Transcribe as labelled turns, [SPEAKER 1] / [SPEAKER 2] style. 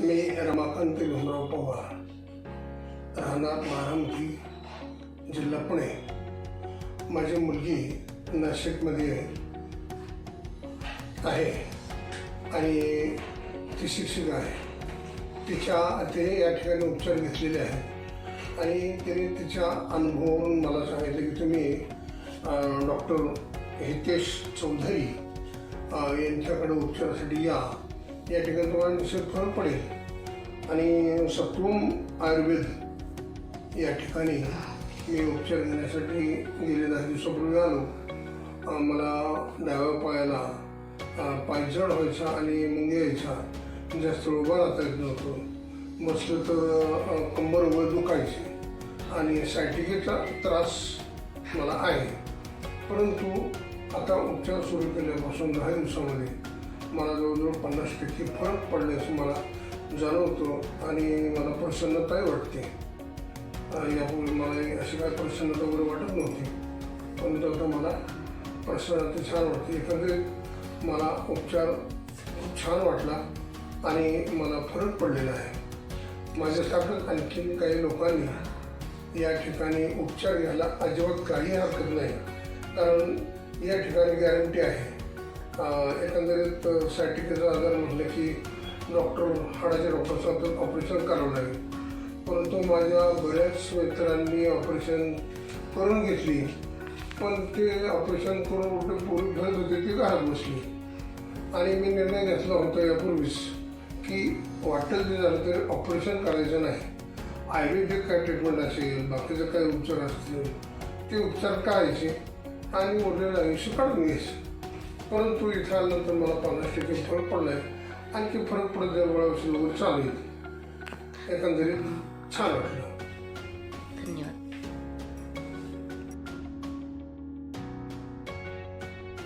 [SPEAKER 1] मी रमाकांत भीमराव पवार. राहणार बारामती जिल्हा पुणे. माझी मुलगी नाशिकमध्ये आहे आणि ती शिक्षिका आहे. तिच्या ते या ठिकाणी उपचार घेतलेले आहेत. आणि तिने तिच्या अनुभवावरून मला सांगितलं की तुम्ही डॉक्टर हितेश चौधरी यांच्याकडे उपचारासाठी या. या ठिकाणी तुम्हाला निश्चित फरक पडेल. आणि सत्वम आयुर्वेद या ठिकाणी मी उपचार घेण्यासाठी गेले दहा दिवसापूर्वी आलो. मला डाव्या पायाला अ, पाय जड व्हायचा आणि मुंगे यायचा. जास्त उभा राहता येत नव्हतं. बसलं तर कंबर उभं दुखायची. आणि सायटिकेचा त्रास मला आहे. परंतु आता उपचार सुरू केल्यापासून दहा दिवसामध्ये मला जवळजवळ पन्नास टक्के फरक पडल्याचं मला जाणवतो आणि मला प्रसन्नताही वाटते. यापूर्वी मला अशी काय प्रसन्नता वगैरे वाटत नव्हती परंतु आता मला प्रसन्नता छान वाटते. एकंदरीत मला उपचार खूप छान वाटला आणि मला फरक पडलेला आहे. माझ्यासारखं आणखी काही लोकांनी या ठिकाणी उपचार घ्यायला अजिबात काही हरकत नाही कारण या ठिकाणी गॅरंटी आहे. एकंदरीत सायटिकेचा आजार म्हटलं की डॉक्टर हाडाचे डॉक्टर सांगतात ऑपरेशन करावं लागेल परंतु माझ्या बऱ्याच मित्रांनी ऑपरेशन करून घेतली. पण ते ऑपरेशन करून कुठे पूर्ण घडत होते ती घरात बसली. आणि मी निर्णय घेतला होता यापूर्वीच की वाटेल ते झालं तरी ऑपरेशन करायचं नाही. आयुर्वेदिक काय ट्रीटमेंट असेल बाकीचे काही उपचार असतील ते उपचार करायचे आणि मोठे आयुष्य काढून घ्यायचं परंतु इथं आल्यानंतर मला पन्नास टक्के फरक पडला आणखी फरक पडत जवळ औषध वगैरे चालू येते एकंदरीत छान वाटलं. धन्यवाद.